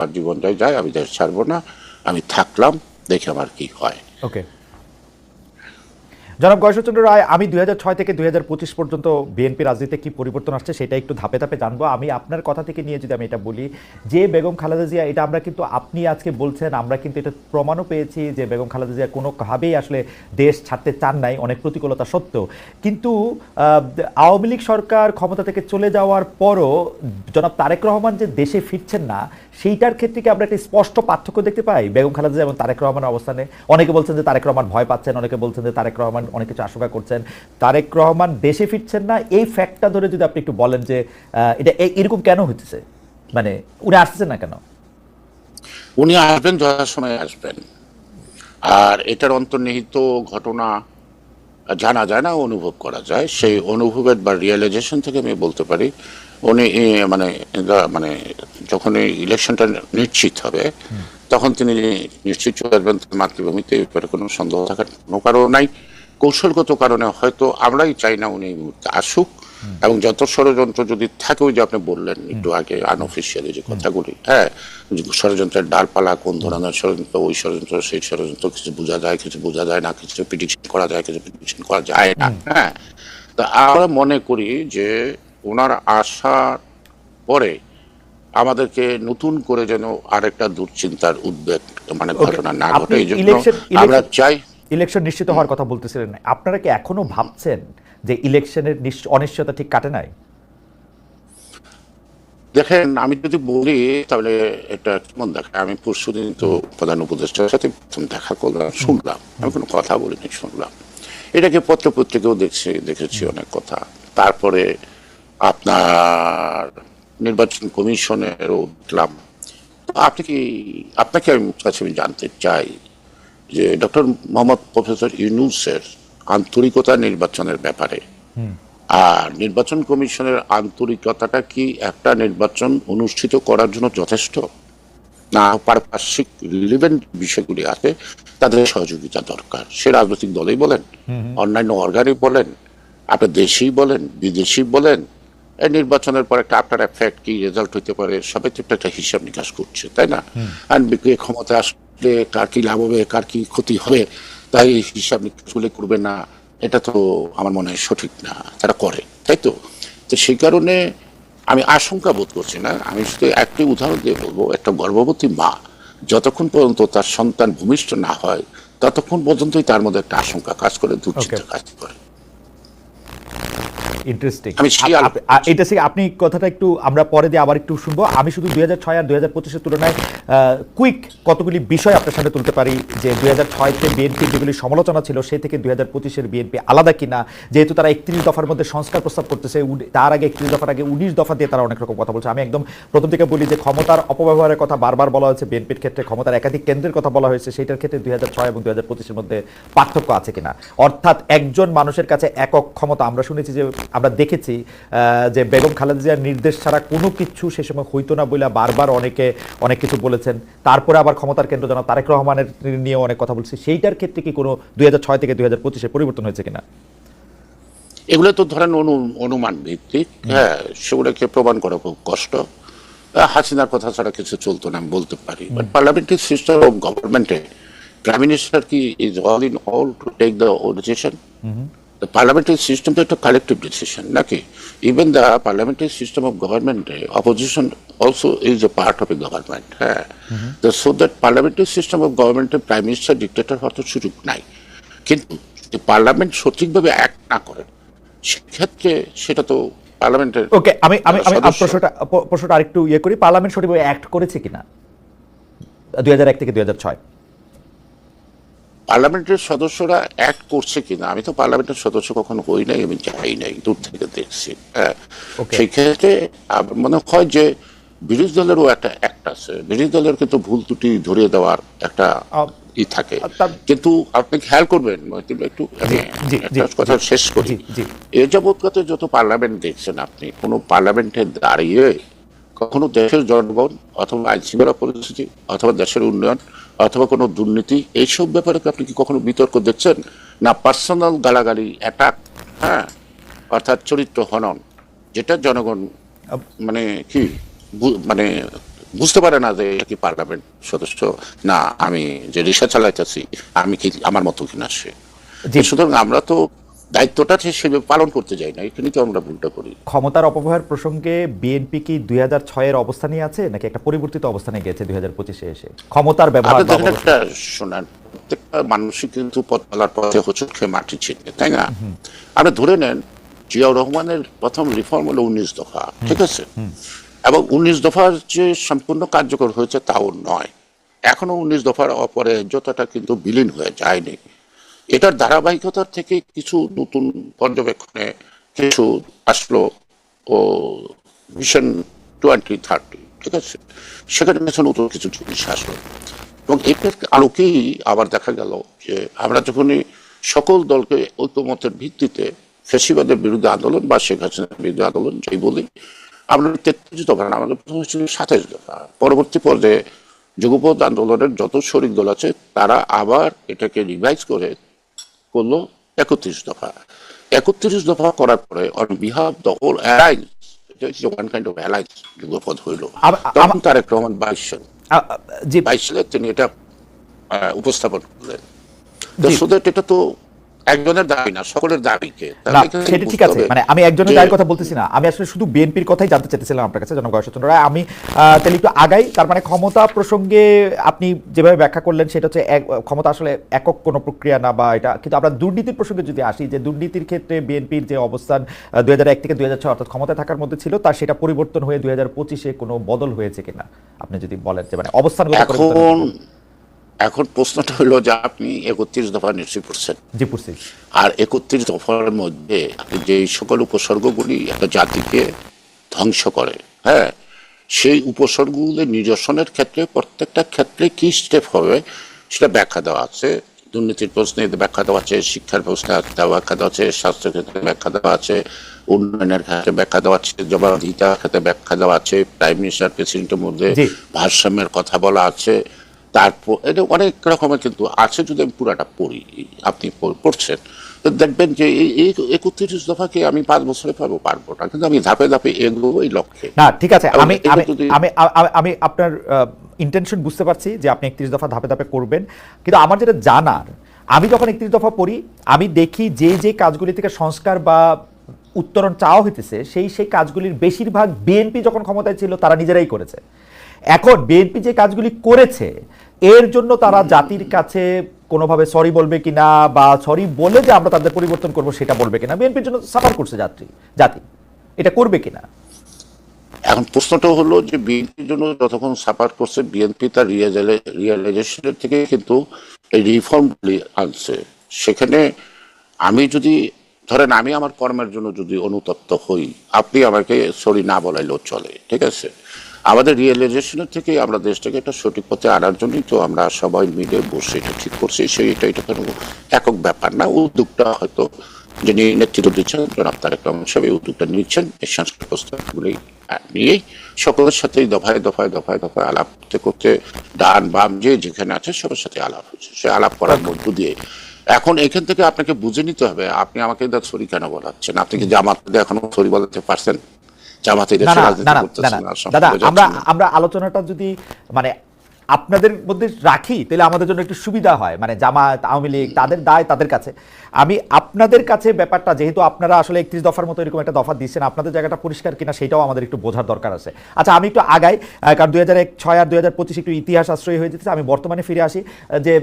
আমার জীবনটাই যায় আমি দেশ ছাড়বো না আমি থাকলাম দেখে আমার কি হয়। ওকে জনাব গয়েশ্বরচন্দ্র রায়, আমি দুই ছয় থেকে দুই হাজার পঁচিশ পর্যন্ত বিএনপি রাজনীতিতে কি পরিবর্তন আসছে সেটা একটু ধাপে ধাপে জানব। আমি আপনার কথা থেকে নিয়ে যদি আমি এটা বলি, যে বেগম খালেদা জিয়া, এটা আমরা কিন্তু আপনি আজকে বলছেন, আমরা কিন্তু এটা প্রমাণও পেয়েছি যে বেগম খালেদা জিয়া কোনোভাবেই আসলে দেশ ছাড়তে চান নাই, অনেক প্রতিকূলতা সত্ত্বেও। কিন্তু আওয়ামী লীগ সরকার ক্ষমতা থেকে চলে যাওয়ার পরও জনাব তারেক রহমান যে দেশে ফিরছেন না, সেইটার ক্ষেত্রে কি আমরা একটা স্পষ্ট পার্থক্য দেখতে পাই? বেগম খালেদা জিয়া এবং তারেক রহমানের অবস্থানে। অনেকে বলছেন যে তারেক রহমান ভয় পাচ্ছেন, অনেকে বলছেন যে তারেক রহমান অনেক কিছু আশঙ্কা করছেন। তারেক রহমান দেশে ফিরছেন না। এই ফ্যাক্টটা ধরে যদি আপনি একটু বলেন যে এটা এরকম কেন হইতেছে? মানে উনি আসছেন না কেন? উনি আসবেন যথাসময়ে আসবেন। আর এটার অন্তর্নিহিত ঘটনা জানা যায় না অনুভব করা যায়। সেই অনুভবের বা রিয়েলাইজেশন থেকে আমি বলতে পারি উনি মানে মানে যখন ইলেকশনটা নিশ্চিত হবে তখন তিনি নিশ্চিত চলে আসবেন। মাতৃভূমিতে ব্যাপারে কোনো সন্দেহ থাকার কোনো কারণ নাই। কৌশলগত কারণে হয়তো আমরাই চাই না উনি আসুক এবং যত ষড়যন্ত্র যদি থাকে ওই যে আপনি বললেন একটু আগে আনঅফিসিয়ালি যে কথাগুলি হ্যাঁ ষড়যন্ত্রের ডালপালা কোন ধরনের ষড়যন্ত্র ওই ষড়যন্ত্র সেই ষড়যন্ত্র কিছু বোঝা যায় কিছু বোঝা যায় না কিছু প্রিডিকশন করা যায় কিছু প্রিডিকশন করা যায় না হ্যাঁ। তা আমরা মনে করি যে ওনার আসার পরে আমাদেরকে নতুন করে যেন আরেকটা দুশ্চিন্তার উদ্বেগ মানে ঘটনা না ঘটে এই জন্য আমরা চাই ইলেকশন নিশ্চিত হওয়ার কথা বলতেছিলেন। আপনারা কি এখনও ভাবছেন যে ইলেকশনের নিশ্চ- অনিশ্চয়তা ঠিক কাটে নাই? দেখেন আমি যদি বলি তাহলে এটা কেমন দেখায়? আমি পরশুদিন তো প্রধান উপদেষ্টার সাথে প্রথম দেখা করলাম শুনলাম। আমি কোনো কথা বলিনি শুনলাম। এটাকে পত্র পত্রিকাও দেখছি দেখেছি অনেক কথা। তারপরে আপনার নির্বাচন কমিশনেরও দেখলাম। আপনি কি আপনাকে আমি কাছে আমি জানতে চাই যে ডক্টর মোহাম্মদ প্রফেসর ইউনুসের আন্তরিকতা নির্বাচনের ব্যাপারে। আর নির্বাচন কমিশনের আন্তরিকতাটা কি একটা নির্বাচন অনুষ্ঠিত করার জন্য যথেষ্ট? না পারিপার্শ্বিক রিলিভেন্ট বিষয়গুলি আছে তাদের সহযোগিতা দরকার। সে রাজনৈতিক দলেই বলেন অন্যান্য অর্গানই বলেন আপনি দেশেই বলেন বিদেশি বলেন এই নির্বাচনের পর একটা আফটার এফেক্ট কি রেজাল্ট হইতে পারে সবাই তো একটা হিসাব নিকাশ করছে তাই না? আর ক্ষমতা আসলে কার কি লাভ হবে কার কি ক্ষতি হবে তাই এই হিসাব নিকাশগুলো করবে না এটা তো আমার মনে হয় সঠিক না তারা করে তাই তো? তো সেই কারণে আমি আশঙ্কা বোধ করছি না আমি শুধু একটি উদাহরণ দিয়ে বলব একটা গর্ভবতী মা যতক্ষণ পর্যন্ত তার সন্তান ভূমিষ্ঠ না হয় ততক্ষণ পর্যন্তই তার মধ্যে একটা আশঙ্কা কাজ করে দুশ্চিন্তা কাজ করে। ইন্টারেস্টিং আমি এটা থেকে আপনি কথাটা একটু আমরা পরে দিয়ে আবার একটু শুনব। আমি শুধু দুই হাজার ছয় আর দুই হাজার পঁচিশের তুলনায় কুইক কতগুলি বিষয় আপনার সামনে তুলতে পারি যে দুই হাজার ছয়তে বিএনপির যেগুলি সমালোচনা ছিল সে থেকে দুই হাজার পঁচিশের বিএনপি আলাদা কিনা যেহেতু তারা একত্রিশ দফার মধ্যে সংস্কার প্রস্তাব করতেছে তার আগে একত্রিশ দফার আগে উনিশ দফা দিয়ে তারা অনেক রকম কথা বলছে। আমি একদম প্রথম থেকে বলি যে ক্ষমতার অপব্যবহারের কথা বারবার বলা হয়েছে বিএনপির ক্ষেত্রে ক্ষমতার একাধিক কেন্দ্রের কথা বলা হয়েছে সেটার ক্ষেত্রে দুই হাজার ছয় এবং দুই হাজার পঁচিশের মধ্যে পার্থক্য আছে কিনা। অর্থাৎ একজন মানুষের কাছে একক ক্ষমতা আমরা শুনেছি যে আমরা দেখেছি যে বেগম খালেদা জিয়ার নির্দেশ ছাড়া কোনো কিছু সে সময় হইতো না বলে বারবার অনেকে অনেক কিছু বলেছেন। তারপরে আবার ক্ষমতার কেন্দ্র জানা তারেক রহমানের নিয়ে অনেক কথা বলছে। সেইটার ক্ষেত্রে কি কোনো দুই ছয় থেকে দুই হাজার পঁচিশে পরিবর্তন হয়েছে কিনা? এগুলো তো ধরেন অনু অনুমান ভিত্তিক। হ্যাঁ সেগুলোকে প্রমাণ করা খুব কষ্ট। হাসিনার কথা ছাড়া কিছু চলতো না আমি বলতে পারি। বাট পার্লামেন্টারি সিস্টেম অফ গভর্নমেন্টে প্রাইম মিনিস্টার কি is all in all to take the decision the parliamentary system তো একটা কালেকটিভ ডিসিশন নাকি even the parliamentary system of গভর্নমেন্টে opposition also is a part of a government হ্যাঁ so that parliamentary system of গভর্নমেন্টে prime minister dictator হওয়ার তো সুযোগ নাই। কিন্তু parliament সঠিকভাবে অ্যাক্ট না করে সেক্ষেত্রে সেটা তো পার্লামেন্টের ওকে আমি আমি আমি প্রশ্নটা প্রশ্নটা আরেকটু ইয়ে করি পার্লামেন্ট সঠিকভাবে অ্যাক্ট করেছে কিনা? দুই হাজার এক থেকে দুই হাজার ছয়। পার্লামেন্টের সদস্যরা অ্যাক্ট করছে কিনা? আমি তো পার্লামেন্টের সদস্য কখনো হই নাই আমি যাই নাই দূর থেকে দেখছি। হ্যাঁ. সেই ক্ষেত্রে মনে হয় যে বিরোধী দলেরও একটা অ্যাক্ট আছে। বিরোধী দলের কিন্তু ভুল ত্রুটি ধরিয়ে দেওয়ার একটা ই থাকে। কিন্তু আপনি খেয়াল করবেন একটু কথা শেষ করি। এ যাবৎকাত যত পার্লামেন্ট দেখছেন আপনি কোনো পার্লামেন্টে দাঁড়িয়ে কখনো দেশের জনগণ অথবা আইন শৃঙ্খলা পরিস্থিতি অথবা দেশের উন্নয়ন অথবা কোনো দুর্নীতি এইসব ব্যাপারে আপনি কি কখনো বিতর্ক দেখছেন? না পার্সোনাল গালাগালি অ্যাটাক হ্যাঁ অর্থাৎ চরিত্র হনন যেটা জনগণ মানে কি মানে বুঝতে পারে না যে এটা কি পার্লামেন্ট সদস্য। না আমি যে রিক্সা চালাইতেছি আমি কি আমার মতো কিনা সে? সুতরাং আমরা তো দায়িত্বটা সেভাবে পালন করতে যাই না এখানে তো আমরা ভুলটা করি। ক্ষমতার অপব্যবহার প্রসঙ্গে বিএনপি কি দুই হাজার ছয়ের অবস্থানে আছে নাকি একটা পরিবর্তিত অবস্থানে গেছে দুই হাজার পঁচিশে এসে? ক্ষমতার ব্যবহার একটা শোনান প্রত্যেকটা মানুষই কিন্তু পথ চলার পথে হচ্ছে খেয়ে মাটি ছিটকে তাই না? আপনি ধরে নেন জিয়াউর রহমানের প্রথম রিফর্ম হলো উনিশ দফা ঠিক আছে? এবং উনিশ দফার যে সম্পূর্ণ কার্যকর হয়েছে তাও নয়। এখনও উনিশ দফার অপরাজ্যতাটা কিন্তু বিলীন হয়ে যায়নি। এটার ধারাবাহিকতার থেকে কিছু নতুন পর্যবেক্ষণে কিছু আসলো ও মিশন টোয়েন্টি থার্টি ঠিক আছে? সেখানে কিছু নতুন কিছু জিনিস আসলো। এবং এটার আলোকেই আবার দেখা গেল যে আমরা যখনই সকল দলকে ঐক্যমতের ভিত্তিতে ফেসিবাদের বিরুদ্ধে আন্দোলন বা শেখ হাসিনার বিরুদ্ধে আন্দোলন যাই বলি, আমরা তেত্রিশ দফা না, আমাদের প্রথম ছিল সাতাইশ দফা। পরবর্তী পর্যায়ে যুগপথ আন্দোলনের যত শরিক দল আছে, তারা আবার এটাকে রিভাইজ করে করল একত্রিশ দফা। একত্রিশ দফা করার পরে on behalf the whole alliance one kind of alliance যুগপদ হইল। তখন তারেক রহমান বাইশ সাল বাইশ সালে তিনি এটা আহ, উপস্থাপন করলেন। তো জি। এটা তো একজনের দাবি না সকলের দাবিকে। সেটা ঠিক আছে। মানে আমি একজনের দায়ের কথা বলতেছি না। আমি আসলে শুধু বিএনপির কথাই জানতে চাইতেছিলাম আপনার কাছে জনক গয়েশ্বরচন্দ্র রায়। আমি তাহলে একটু আগাই। তার মানে ক্ষমতা প্রসঙ্গে আপনি যেভাবে ব্যাখ্যা করলেন সেটা হচ্ছে এক- ক্ষমতা আসলে একক কোনো প্রক্রিয়া না বা এটা। কিন্তু আমরা দুর্নীতির প্রসঙ্গে যদি আসি যে দুর্নীতির ক্ষেত্রে বিএনপির যে অবস্থান দুই হাজার এক থেকে দুই হাজার ছয় অর্থাৎ ক্ষমতায় থাকার মধ্যে ছিল তার সেটা পরিবর্তন হয়ে দুই হাজার পঁচিশে কোনো বদল হয়েছে কিনা? আপনি যদি বলেন যে মানে অবস্থানগত এখন এখন প্রশ্নটা হলো যে আপনি একত্রিশ দফা নিশ্চয়ই পড়ছেন জি পড়ছি আর একত্রিশ দফার মধ্যে আপনি যে সকল উপসর্গগুলি একটা জাতিকে ধ্বংস করে হ্যাঁ সেই উপসর্গগুলি নিরসনের ক্ষেত্রে প্রত্যেকটা ক্ষেত্রে কি স্টেপ হবে সেটা ব্যাখ্যা দেওয়া আছে। দুর্নীতির প্রশ্নে ব্যাখ্যা দেওয়া আছে শিক্ষার প্রশ্নে ব্যাখ্যা দেওয়া আছে স্বাস্থ্য ক্ষেত্রে ব্যাখ্যা দেওয়া আছে উন্নয়নের ক্ষেত্রে ব্যাখ্যা দেওয়া আছে জবাবদিহিতার ক্ষেত্রে ব্যাখ্যা দেওয়া আছে প্রাইম মিনিস্টার প্রেসিডেন্টের মধ্যে ভারসাম্যের কথা বলা আছে তারপর এটা অনেক রকমের কিন্তু আছে যদি আমি পুরাটা পড়ি আপনি পড়ছেন। তো দেখবেন যে এই একত্রিশ দফাকে আমি পাঁচ বছরে পাবো পারব না। কিন্তু আমি ধাপে ধাপে এগোবো এই লক্ষ্যে। না ঠিক আছে আমি আমি- আমি আপনার ইন্টেনশন বুঝতে পারছি যে আপনি একত্রিশ দফা ধাপে ধাপে করবেন। কিন্তু আমার যেটা জানার আমি যখন একত্রিশ দফা পড়ি আমি দেখি যে যে কাজগুলি থেকে সংস্কার বা উত্তরণ চাওয়া হইতেছে সেই সেই কাজগুলির বেশিরভাগ বিএনপি যখন ক্ষমতায় ছিল তারা নিজেরাই করেছে। এখন বিএনপি যে কাজগুলি করেছে এর জন্য তারা জাতির কাছে কোনোভাবে সরি বলবে কিনা বা সরি বলে যে আমরা তাদের পরিবর্তন করব, সেটা বলবে কিনা? বিএনপির জন্য সাফার করছে যাত্রী জাতি। এটা করবে কিনা? এখন প্রশ্নটা হলো যে বিএনপির জন্য যতক্ষণ সাপোর্ট করছে, বিএনপি তার রিয়েলাইজেশনের থেকে কিন্তু এই রিফর্মগুলি আনছে। সেখানে আমি যদি, ধরেন আমি আমার কর্মের জন্য যদি অনুতপ্ত হই, আপনি আমাকে সরি না বলাইলেও চলে, ঠিক আছে? আমাদের রিয়েলাইজেশনের থেকে আমরা দেশটাকে একটা সঠিক পথে আনার জন্যই তো আমরা সবাই মিলে বসে এটা ঠিক করছি। সেই এটা এটা কোনো একক ব্যাপার না। উদ্যোগটা হয়তো যিনি নেতৃত্ব দিচ্ছেন জনাব তারেক রহমান সাহেব এই উদ্যোগটা নিচ্ছেন। এই সংস্কার প্রস্তাবগুলি নিয়েই সকলের সাথেই দফায় দফায় দফায় দফায় আলাপ করতে করতে ডান বাম যে যেখানে আছে সবার সাথে আলাপ হচ্ছে। সে আলাপ করার মধ্য দিয়ে। এখন এখান থেকে আপনাকে বুঝে নিতে হবে আপনি আমাকে ছড়ি কেন বলাচ্ছেন? আপনি কি জামাতে এখনও ছড়ি বলাতে পারছেন? জামাতে দাদা আমরা আমরা আলোচনাটা যদি মানে আপনাদের মধ্যে রাখি তাহলে আমাদের জন্য একটু সুবিধা হয়। মানে জামাত আওয়ামী লীগ তাদের দায় তাদের কাছে। আমি আপনাদের কাছে ব্যাপারটা যেহেতু আপনারা আসলে একত্রিশ দফার মতো এরকম একটা দফা দিচ্ছেন আপনাদের জায়গাটা পরিষ্কার কিনা সেটাও আমাদের একটু বোঝার দরকার আছে। আচ্ছা আমি একটু আগাই কারণ দুই হাজার এক ছয় আর দুই হাজার পঁচিশ একটু ইতিহাস আশ্রয় হয়ে যেতেছে আমি বর্তমানে ফিরে আসি যে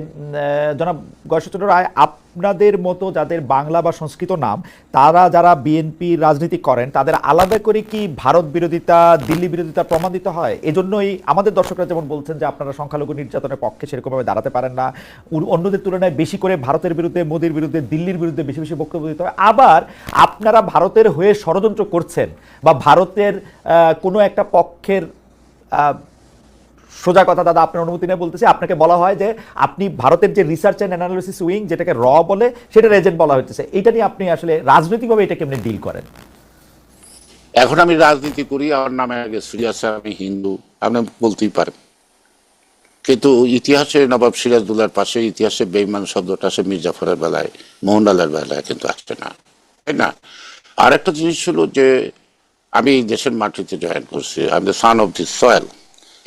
জনাব গয়েশ্বরচন্দ্র রায় আপনাদের মতো যাদের বাংলা বা সংস্কৃত নাম, তারা যারা বিএনপি রাজনীতি করেন, তাদের আলাদা করে কি ভারত বিরোধিতা, দিল্লি বিরোধিতা প্রমাণিত হয়? এজন্যই আমাদের দর্শকরা যেমন বলছেন যে আপনারা সংখ্যালঘু নির্যাতনের পক্ষে সেরকমভাবে দাঁড়াতে পারেন না। অন্যদের তুলনায় বেশি করে ভারতের বিরুদ্ধে, মোদির বিরুদ্ধে, দিল্লির বিরুদ্ধে বেশি বেশি বক্তব্য দিতে হয়। আবার আপনারা ভারতের হয়ে ষড়যন্ত্র করছেন বা ভারতের কোনো একটা পক্ষের সোজা কথা দাদা, আপনার অনুমতি নিয়ে বলতেছি, আপনাকে বলা হয় যে আপনি ভারতের যে রিসার্চ অ্যান্ড অ্যানালিসিস উইং যেটাকে র বলে, সেটার এজেন্ট বলা হচ্ছে এটা নিয়ে আপনি আসলে রাজনৈতিকভাবে এটা কেমনি ডিল করেন? এখন আমি রাজনীতি করি, আমার নামে আগে সিরিয়াস আমি হিন্দু, আপনি বলতেই পারেন। কিন্তু ইতিহাসে নবাব সিরাজদুল্লার পাশে, ইতিহাসে বেইমান শব্দটা আসে মির্জাফরের বেলায়, মোহনলালের বেলায় কিন্তু আসছে না, তাই না? আর একটা জিনিস ছিল যে, আমি এই দেশের মাটিতে জয়েন করছি আমি the son of the soil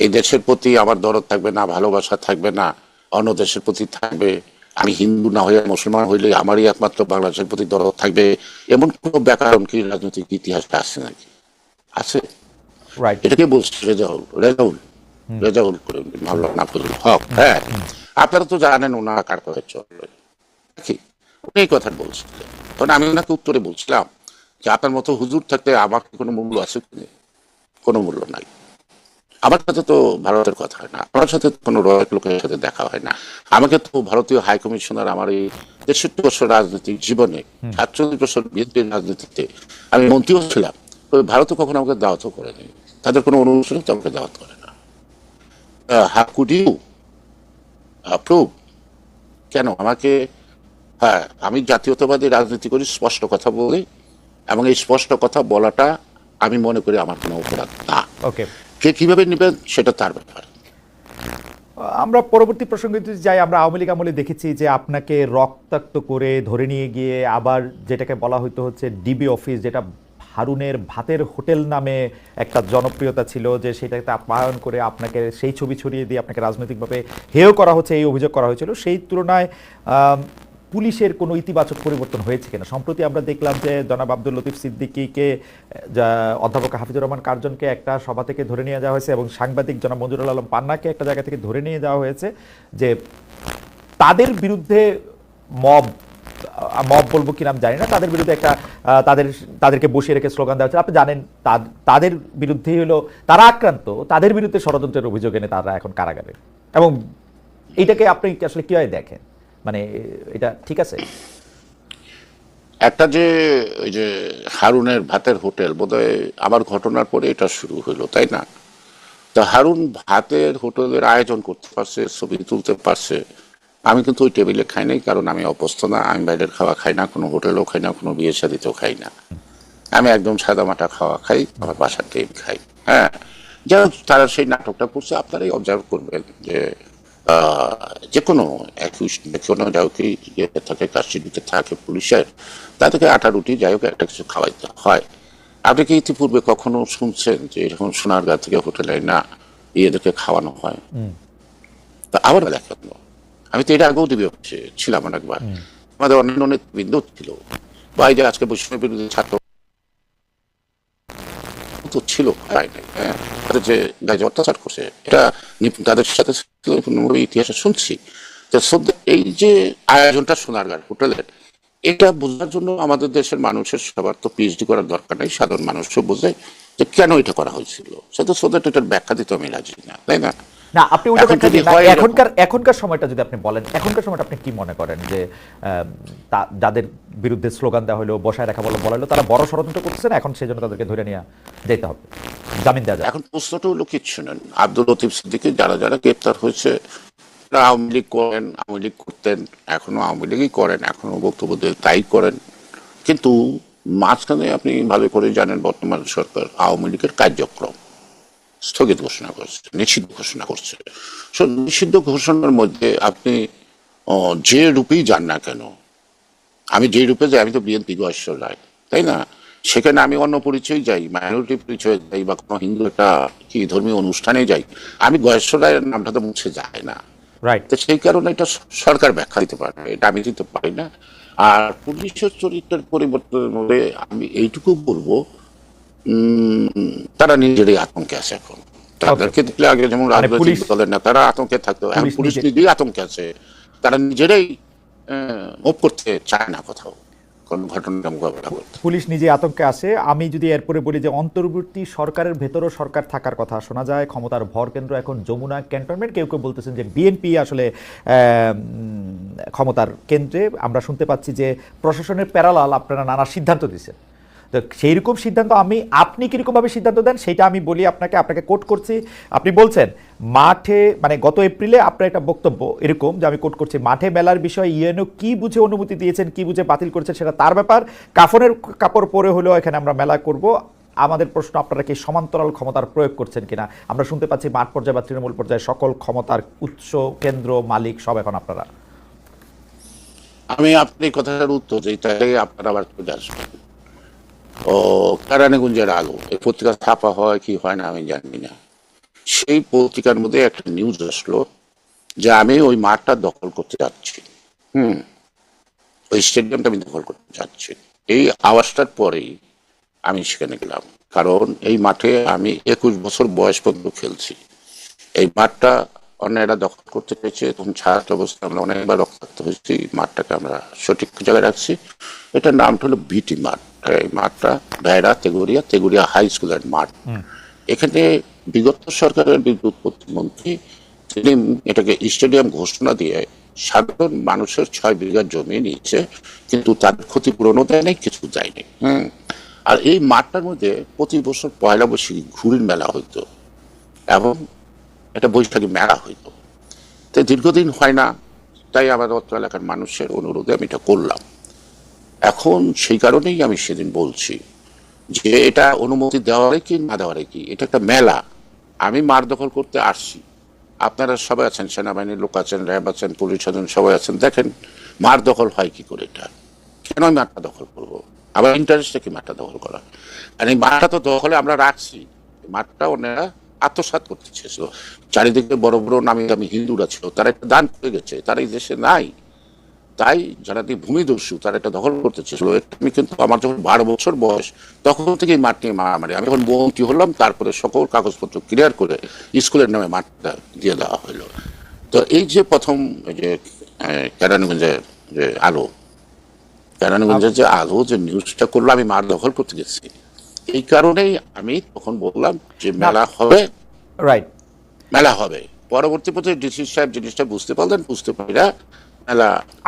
এই দেশের প্রতি আমার দরদ থাকবে না ভালোবাসা থাকবে না অন্য দেশের প্রতি থাকবে। আমি হিন্দু না হয়ে মুসলমান হইলে আমারই একমাত্র বাংলাদেশের প্রতি দরদ থাকবে। এমন কোনো ব্যাকরণ কি রাজনৈতিক ইতিহাসটা আছে নাকি? আছে। এটাকে বলছে? রেজাউল রেজাউল রেজাউল করে মামলা নাফজুল হক। হ্যাঁ। আপনারা তো জানেন ওনারা কার কথা চলবে কি উনি এই কথা বলছিলেন তখন আমি ওনাকে উত্তরে বলছিলাম যে আপনার মতো হুজুর থাকতে আমার কোনো মূল্য আছে? কোনো মূল্য নাই। আমার সাথে তো ভারতের কথা হয় না। আমার সাথে কোনো রয়্যাল লোকের সাথে দেখা হয় না। আমাকে তো ভারতীয় হাই কমিশনার আমার এই তেষট্টি বছর রাজনৈতিক জীবনে সাতচল্লিশ বছর বিএনপির রাজনীতিতে আমি মন্ত্রীও ছিলাম। তবে ভারতও কখনো আমাকে দাওয়াতও করেনি। তাদের কোনো অনুষ্ঠানে তো আমাকে দাওয়াত করে না। হা কুড ইউ অ্যাপ্রুভ কেন? আমাকে হ্যাঁ আমি জাতীয়তাবাদী রাজনীতি করি স্পষ্ট কথা বলি এবং এই স্পষ্ট কথা বলাটা আমি মনে করি আমার কোনো অপরাধ না। ওকে কে কীভাবে নেবেন সেটা তার ব্যাপার। আমরা পরবর্তী প্রসঙ্গে যদি যাই, আমরা আওয়ামী লীগ আমলে দেখেছি যে আপনাকে রক্তাক্ত করে ধরে নিয়ে গিয়ে আবার যেটাকে বলা হইতো হচ্ছে ডিবি অফিস, যেটা হারুনের ভাতের হোটেল নামে একটা জনপ্রিয়তা ছিল যে সেটাকে আপ্যায়ন করে আপনাকে সেই ছবি ছড়িয়ে দিয়ে আপনাকে রাজনৈতিকভাবে হেয় করা হচ্ছে, এই অভিযোগ করা হয়েছিল। সেই তুলনায় পুলিশের কোনো ইতিবাচক পরিবর্তন হয়েছে কিনা? সম্প্রতি আমরা দেখলাম যে জনাব আব্দুল লতিফ সিদ্দিকীকে, যা অধ্যাপক হাফিজুর রহমান কার্জনকে একটা সভা থেকে ধরে নিয়ে যাওয়া হয়েছে এবং সাংবাদিক জনাব মঞ্জুরুল আলম পান্নাকে একটা জায়গা থেকে ধরে নিয়ে যাওয়া হয়েছে যে তাদের বিরুদ্ধে মব মব বলব কি নাম জানি না, তাদের বিরুদ্ধে একটা তাদের, তাদেরকে বসিয়ে রেখে স্লোগান দেওয়া হচ্ছে আপনি জানেন তাদের বিরুদ্ধেই হলো, তারা আক্রান্ত, তাদের বিরুদ্ধে ষড়যন্ত্রের অভিযোগ এনে তারা এখন কারাগারে। এবং এইটাকে আপনি আসলে কীভাবে দেখেন? মানে এটা ঠিক আছে? একটা যে, ওই যে হারুনের ভাতের হোটেল, বোধহয় আবার ঘটনার পরে এটা শুরু হলো, তাই না? তা হারুন ভাতের হোটেলের আয়োজন করতে পারছে, ছবি তুলতে পারছে। আমি কিন্তু ওই টেবিলে খাই নাই, কারণ আমি অভ্যস্ত না, আমি বাইরের খাওয়া খাই না, কোনো হোটেলও খাই না, কোনো বিয়ে শাদিতেও খাই না। আমি একদম সাদা মাটা খাওয়া খাই, আমার বাসার টেম খাই হ্যাঁ? যাই তারা সেই নাটকটা করছে, আপনারাই অবজার্ভ করবেন যে যে কোনো যে কোনো যাই হোক থাকে কাস্টডিতে থাকে পুলিশের তাদেরকে আটা রুটি যাই হোক একটা কিছু খাওয়াইতে হয়। আপনি কি ইতিপূর্বে কখনো শুনছেন যে এরকম সোনারগাঁ থেকে হোটেলে না ইয়েদেরকে খাওয়ানো হয়? তা আবার দেখেন আমি তো এটা আগেও দিবে ছিলাম অনেকবার। আমাদের অন্যান্য নেতৃবৃন্দ ছিল। বা এই যে আজকে বৈষম্যের বিরুদ্ধে ছাত্র তো ছিল। তাদের যে গায়ে অত্যাচার করছে, এটা তাদের সাথে ইতিহাসে শুনছি। এই যে আয়োজনটা সোনারগাঁর হোটেলের, এটা বোঝার জন্য আমাদের দেশের মানুষের সবার তো পিএইচডি করার দরকার নেই, সাধারণ মানুষও বোঝে যে কেন এটা করা হয়েছিল। সেটা তো এটার ব্যাখ্যা দিতে আমি রাজি না, তাই না? না আপনি। হয় এরকম- এখনকার এখনকার সময়টা যদি আপনি বলেন এখনকার সময়টা আপনি কি মনে করেন যে যাদের বিরুদ্ধে স্লোগান দেওয়া হলো বসায় রাখা বলো বলা হলো তারা বড় ষড়যন্ত্র করতেছে না এখন সেই জন্য তাদেরকে ধরে নিয়ে যেতে হবে? জামিন দেওয়া এখন প্রশ্নটা হলো কিচ্ছু নেন আব্দুল লতিফ সিদ্দিকে যারা যারা গ্রেপ্তার হয়েছে তারা আওয়ামী লীগ করেন আওয়ামী লীগ করতেন এখনও আওয়ামী লীগই করেন এখনও বক্তব্য দিয়ে তাই করেন। কিন্তু মাঝখানে আপনি ভালো করে জানেন বর্তমান সরকার আওয়ামী লীগের কার্যক্রম। স্থগিত ঘোষণা করছে নিষিদ্ধ ঘোষণা করছে। So, নিষিদ্ধ ঘোষণার মধ্যে আপনি যে রূপেই যান না কেন আমি যে রূপে যাই আমি তো বিএনপি গয়েশ্বর রায় তাই না? সেখানে আমি অন্য পরিচয় যাই মাইনরিটি পরিচয় যাই বা কোনো হিন্দু একটা কি ধর্মীয় অনুষ্ঠানে যাই আমি গয়েশ্বর রায়ের নামটা তো মুছে যায় না। রাইট তো সেই কারণে এটা সরকার ব্যাখ্যা দিতে পারবে এটা আমি দিতে পারি না। আর পুলিশের চরিত্রের পরিবর্তনের মধ্যে আমি এইটুকু বলব তারা নিজেরই আতঙ্কে আছে এখন। তাদেরকে দেখলে আগে যেমন মানে রাজনৈতিক দলের নেতারা আতঙ্কে থাকতো এখন পুলিশ নিজেই আতঙ্কে আছে। তারা নিজেরাই মুভ করতে চায় না কোথাও কোন ঘটনা মোকাবেলা করতে। পুলিশ নিজে আতঙ্কে আসে আমি যদি এরপরে বলি যে অন্তর্বর্তী সরকারের ভেতরও সরকার থাকার কথা শোনা যায় ক্ষমতার ভর কেন্দ্র এখন যমুনা ক্যান্টনমেন্ট। কেউ কেউ বলতেছেন যে বিএনপি আসলে ক্ষমতার কেন্দ্রে। আমরা শুনতে পাচ্ছি যে প্রশাসনের প্যারালাল আপনারা নানা সিদ্ধান্ত দিচ্ছেন তো সেই রকম সিদ্ধান্ত আমি, আপনি কীরকমভাবে সিদ্ধান্ত দেন, সেটা আমি বলি আপনাকে আপনাকে কোট করছি। আপনি বলছেন, মাঠে মানে গত এপ্রিলে আপনার একটা বক্তব্য এরকম যে আমি কোট করছি, মাঠে মেলার বিষয়ে ইউএনও কি বুঝে অনুমতি দিয়েছেন, কি বুঝে বাতিল করেছেন সেটা তার ব্যাপার। কাফনের কাপড় পরে হলেও এখানে আমরা মেলা করব। আমাদের প্রশ্ন, আপনারা কি সমান্তরাল ক্ষমতার প্রয়োগ করছেন কিনা? আমরা শুনতে পাচ্ছি মাঠ পর্যায়ে বা তৃণমূল পর্যায়ে সকল ক্ষমতার উৎস, কেন্দ্র, মালিক সব এখন আপনারা। আমি আপনি কথাটার উত্তর দিই, তাহলে আপনারা আবার চলে আসবেন। ও, কারানীগঞ্জের আলো। এই পত্রিকা ছাপা হয় কি হয় না আমি জানি না। সেই পত্রিকার মধ্যে একটা নিউজ আসলো যে আমি ওই মাঠটা দখল করতে যাচ্ছি। হুম। ওই স্টেডিয়ামটা আমি দখল করতে যাচ্ছি। এই আওয়াজটার পরেই আমি সেখানে গেলাম। কারণ এই মাঠে আমি একুশ বছর বয়স পর্যন্ত খেলছি। এই মাঠটা অন্যেরা দখল করতে পেরেছে। তখন ছাত্র অবস্থা আমরা অনেকবার রক্ষার্থ হয়েছি। মাঠটাকে আমরা সঠিক জায়গায় রাখছি। এটার নামটা হলো বিটি মাঠ। এই মাঠটা ভেড়া তেগুড়িয়া তেগুড়িয়া হাই স্কুলের মাঠ। এখানে বিগত সরকারের বিদ্যুৎ প্রতিমন্ত্রী তিনি এটাকে স্টেডিয়াম ঘোষণা দিয়ে সাধারণ মানুষের ছয় বিঘা জমি নিয়েছে কিন্তু তাদের ক্ষতিপূরণও দেয় নাই কিছু দেয়নি হুম। আর এই মাঠটার মধ্যে প্রতি বছর পয়লা বৈশাখী ঘুড়ির মেলা হইতো এবং এটা বৈশাখী মেলা হইতো। তো দীর্ঘদিন হয় না তাই আমার অত্র এলাকার মানুষের অনুরোধে আমি এটা করলাম। এখন সেই কারণেই আমি সেদিন বলছি যে এটা অনুমতি দেওয়ারে কি না দেওয়ারে কি? এটা একটা মেলা। আমি মার দখল করতে আসছি। আপনারা সবাই আছেন, সেনাবাহিনীর লোক আছেন, র্যাব আছেন, পুলিশ আছেন, সবাই আছেন। দেখেন, মার দখল হয় কি করে এটা? কেন আমি মাঠটা দখল করব? আবার ইন্টারেস্টে কি মাঠটা দখল করা? আর এই মাঠটা তো দখলে আমরা রাখছি। মাঠটা ওনারা আত্মসাৎ করতে চেয়েছিল। চারিদিকে বড় বড় নামি দামি হিন্দুরা ছিল, তারা একটা দান করে গেছে। তারা এই দেশে নাই। তাই যারা দিয়ে ভূমিদস্যু তারা এটা দখল করতে চেয়েছিল। আমি কিন্তু আমার যখন বারো বছর বয়স তখন থেকে মাঠ নিয়ে মারামারি। আমি যখন বৌমতি হলাম তারপরে সকল কাগজপত্র ক্লিয়ার করে স্কুলের নামে মাঠটা দিয়ে দেওয়া হলো। তো এই যে প্রথম যে কেরানীগঞ্জের যে আলো কেরানীগঞ্জের যে আলো যে নিউজটা করল আমি মাঠ দখল করতে গেছি। এই কারণেই আমি তখন বললাম যে মেলা হবে। রাইট মেলা হবে। পরবর্তী পথে ডিসি সাহেব জিনিসটা বুঝতে পারলেন বুঝতে পারি না মেলা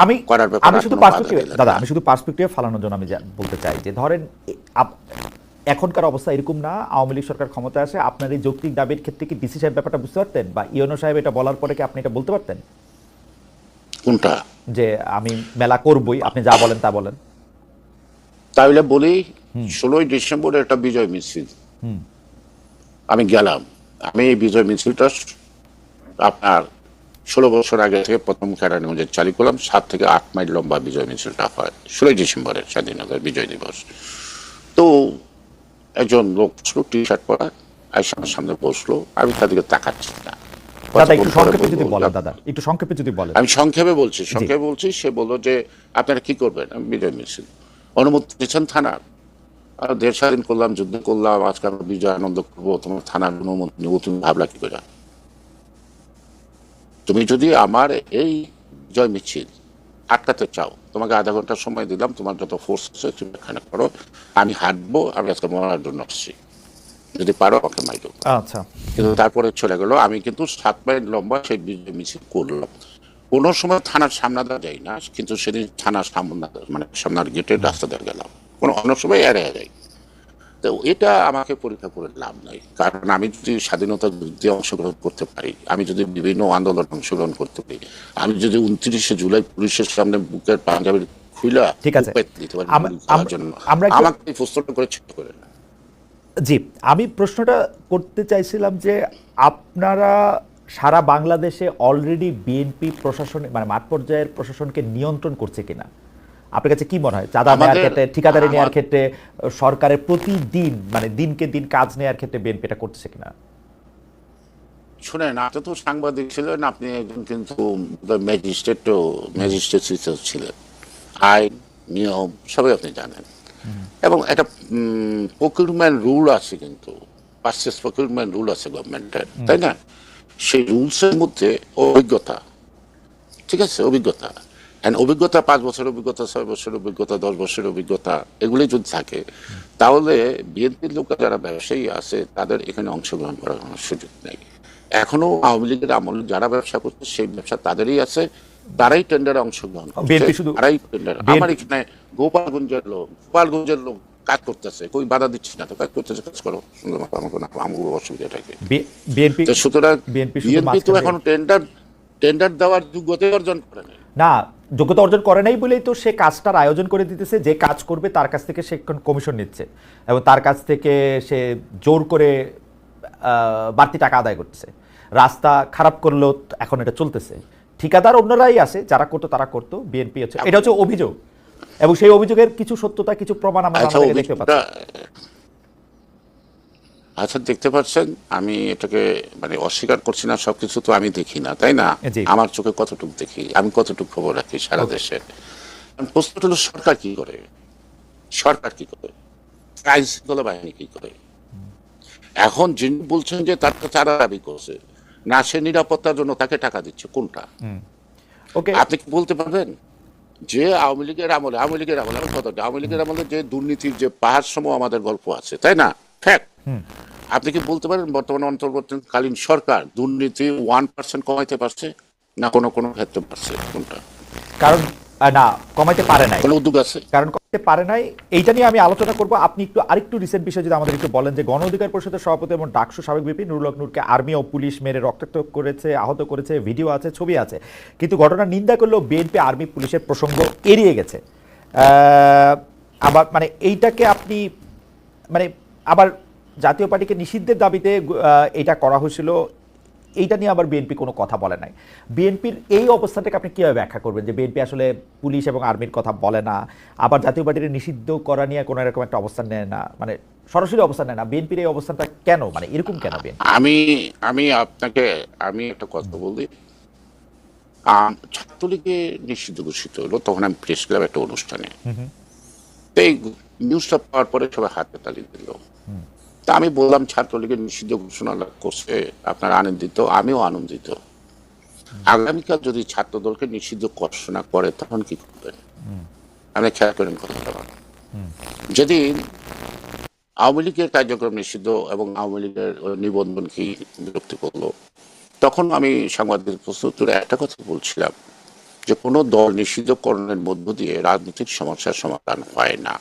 আমি আমি শুধু পার্সপেক্টিভ দাদা আমি শুধু পার্সপেক্টিভ ফালানোর জন্য আমি বলতে চাই যে ধরেন এখনকার অবস্থা এরকম না আওয়ামী লীগ সরকার ক্ষমতা আসে আপনার এই যৌক্তিক দাবির ক্ষেত্রে কি ডিসি সাহেব ব্যাপারটা বুঝতে পারতেন? বা ইয়নো সাহেব এটা বলার পরে কি আপনি এটা বলতে পারতেন? কোনটা? যে আমি মেলা করবই আপনি যা বলেন তা বলেন। তাহলে বলি ষোলোই ডিসেম্বর একটা বিজয় মিছিল। আমি গেলাম। আমি এই বিজয় মিছিলটা আপনার ষোলো বছর আগে থেকে প্রথম কেরানীগঞ্জে চালু করলাম সাত থেকে আট মাইল লম্বা বিজয় মিছিলটা হয় ষোলোই ডিসেম্বরের স্বাধীনতার বিজয় দিবস। তো একজন লোক ছিল টি শার্ট পরা আইসা আমার সামনে বসল আমি তাদেরকে তাকাচ্ছি না। আমি সংক্ষেপে বলছি সংক্ষেপে বলছি সে বলল যে আপনারা কি করবেন? আমি বিজয় মিছিল। অনুমতি দিয়েছেন থানার দেড় স্বাধীন করলাম যুদ্ধ করলাম আজকে আমরা বিজয় আনন্দ করব তোমার থানার অনুমতি নেব তুমি ভাবলা কি করে? তুমি যদি আমার এই জয় মিছিল আটকাতে চাও তোমাকে আধা ঘণ্টা সময় দিলাম তোমার যত ফোর্স আছে তুমি এখানে করো আমি হাঁটবো আমি আজকে মরার জন্য আসছি যদি পারো আমাকে মাইরো আচ্ছা। কিন্তু তারপরে চলে গেল আমি কিন্তু সাত মাইল লম্বা সেই বিজয় মিছিল করলাম। কোনো সময় থানার সামনে দিয়ে যাই না কিন্তু সেদিন থানার সামনে মানে সামনের গেটের রাস্তা দিয়ে গেলাম। কোনো অন্য সময় এড়িয়ে যাই। তো এটা আমাকে পরীক্ষা করে লাভ নাই। কারণ আমি যদি স্বাধীনতা যুদ্ধে অংশগ্রহণ করতে পারি আমি যদি বিভিন্ন আন্দোলনে অংশগ্রহণ করতে পারি আমি যদি উনত্রিশে জুলাই পুলিশের সামনে বুকের পাঞ্জাবির খুইলা ঠিক আছে। দিতে পারি আমরা আমাকে এই প্রশ্নটা করে ছোট করে না জি আমি প্রশ্নটা করতে চাইছিলাম যে আপনারা সারা বাংলাদেশে অলরেডি বিএনপি প্রশাসন মানে মাঠ পর্যায়ের প্রশাসনকে নিয়ন্ত্রণ করছে কিনা? আপনার কাছে কি মনে হয়? চাঁদা নেওয়ার ক্ষেত্রে ঠিকাদারি নেওয়ার ক্ষেত্রে সরকারের প্রতিদিন মানে দিনকে দিন কাজ নেওয়ার ক্ষেত্রে বিএনপি এটা করছে কিনা? শুনেন আপনি তো সাংবাদিক ছিলেন আপনি একজন কিন্তু ম্যাজিস্ট্রেট ম্যাজিস্ট্রেট ছিলেন। আইন নিয়ম সবই আপনি জানেন। এবং একটা প্রকিউরমেন্ট রুল আছে কিন্তু পার্সেস প্রকিউরমেন্ট রুল আছে গভর্নমেন্টের তাই না? সেই রুলসের মধ্যে অভিজ্ঞতা ঠিক আছে? অভিজ্ঞতা। And অভিজ্ঞতা পাঁচ বছর অভিজ্ঞতা ছয় বছর অভিজ্ঞতা দশ বছরের অভিজ্ঞতা এগুলি যদি থাকে তাহলে বিএনপির লোক যারা ব্যবসায়ী আছে তাদের এখানে অংশগ্রহণ করার কোনো সুযোগ নেই। এখনও আওয়ামী লীগের আমলে যারা ব্যবসা করছে সেই ব্যবসা তাদেরই আছে তারাই টেন্ডারে অংশগ্রহণ করছে। তারাই টেন্ডার আমার এখানে গোপালগঞ্জের লোক গোপালগঞ্জের লোক কাজ করতেছে। কই বাধা দিচ্ছি না তো? কাজ করতেছে কাজ করো। আমার কোনো আমার অসুবিধা থাকে বিএনপি সুতরাং বিএনপি তো এখন টেন্ডার টেন্ডার দেওয়ার যোগ্যতা অর্জন করে না যোগ্যতা অর্জন করে নাই বলেই তো সে কাজটার আয়োজন করে দিতেছে যে কাজ করবে তার কাছ থেকে সে কমিশন নিচ্ছে এবং তার কাছ থেকে সে জোর করে আহ, বাড়তি টাকা আদায় করছে রাস্তা খারাপ করলেও এখন এটা চলতেছে। ঠিকাদার অন্যরাই আছে যারা করতো তারা করতো বিএনপি হচ্ছে। এটা হচ্ছে অভিযোগ। এবং সেই অভিযোগের কিছু সত্যতা কিছু প্রমাণ আমরা আচ্ছা দেখতে পাচ্ছি। আচ্ছা দেখতে পাচ্ছেন আমি এটাকে মানে অস্বীকার করছি না সবকিছু তো আমি দেখি না তাই না? আমার চোখে কতটুকু দেখি আমি কতটুকু খবর রাখি সারা দেশে? প্রশ্নটা হলো সরকার কি করে? সরকার কি করে? আইন শৃঙ্খলা বাহিনী কি করে? এখন যিনি বলছেন যে তার তো চারা দাবি করছে না সে নিরাপত্তার জন্য তাকে টাকা দিচ্ছে কোনটা? ওকে। আপনি কি বলতে পারবেন? যে আওয়ামী লীগের আমলে আওয়ামী লীগের আমলে আমি কথা আওয়ামী লীগের আমলে যে দুর্নীতির যে পাহাড় সম আমাদের গল্প আছে তাই না? ফ্যাক্ট আপনি কি বলতে পারেন বর্তমানে অন্তর্বর্তীকালীন সরকার দুর্নীতি ওয়ান পার্সেন্ট কমাইতে পারছে না কোনো কোনো ক্ষেত্রে পারছে কোনটা? কারণ না কমাইতে পারে নাই। কোনো উদ্যোগ আছে? কারণ করতে পারে নাই এইটা নিয়ে আমি আলোচনা করব। আপনি একটু আরেকটু রিসেন্ট বিষয় যদি আমাদের একটু বলেন যে গণ অধিকার পরিষদের সভাপতি এবং ডাকসু সাবেক বিপি নুরুল নূরকে আর্মি ও পুলিশ মেরে রক্তাক্ত করেছে আহত করেছে ভিডিও আছে ছবি আছে। কিন্তু ঘটনার নিন্দা করলেও বিএনপি আর্মি পুলিশের প্রসঙ্গ এড়িয়ে গেছে। আবার মানে এইটাকে আপনি মানে আবার জাতীয় পার্টিকে নিষিদ্ধের দাবিতে এটা করা হয়েছিল। এইটা নিয়ে আবার বিএনপি কোনো কথা বলে নাই। বিএনপির এই অবস্থাটাকে আপনি কীভাবে ব্যাখ্যা করবেন? যে বিএনপি আসলে পুলিশ এবং আর্মির কথা বলে না আবার জাতীয় পার্টির নিষিদ্ধ করা নিয়ে কোনো এরকম একটা অবস্থান নেয় না? মানে সরাসরি অবস্থান নেয় না। বিএনপির এই অবস্থানটা কেন? মানে এরকম কেন আমি আমি আপনাকে আমি একটা কথা বলি। ছাত্রলীগে নিষিদ্ধ ঘোষিত হলো তখন আমি প্রেস ক্লাব একটা অনুষ্ঠানে। এই নিউজটা পাওয়ার পরে সবাই হাতে তালি দিল। তা আমি বললাম ছাত্রলীগের নিষিদ্ধ ঘোষণা করছে আপনারা আনন্দিত আমিও আনন্দিত। আগামীকাল যদি ছাত্র দলকে নিষিদ্ধ ঘোষণা করে তখন কি করবেন? আপনি খেয়াল করেন কথাটা যেদিন আওয়ামী লীগের কার্যক্রম নিষিদ্ধ এবং আওয়ামী লীগের নিবন্ধন কি বিরক্তি করল তখন আমি সাংবাদিক প্রশ্ন উত্তরে একটা কথা বলছিলাম যে কোনো দল নিষিদ্ধকরণের মধ্য দিয়ে রাজনৈতিক সমস্যার সমাধান হয় না।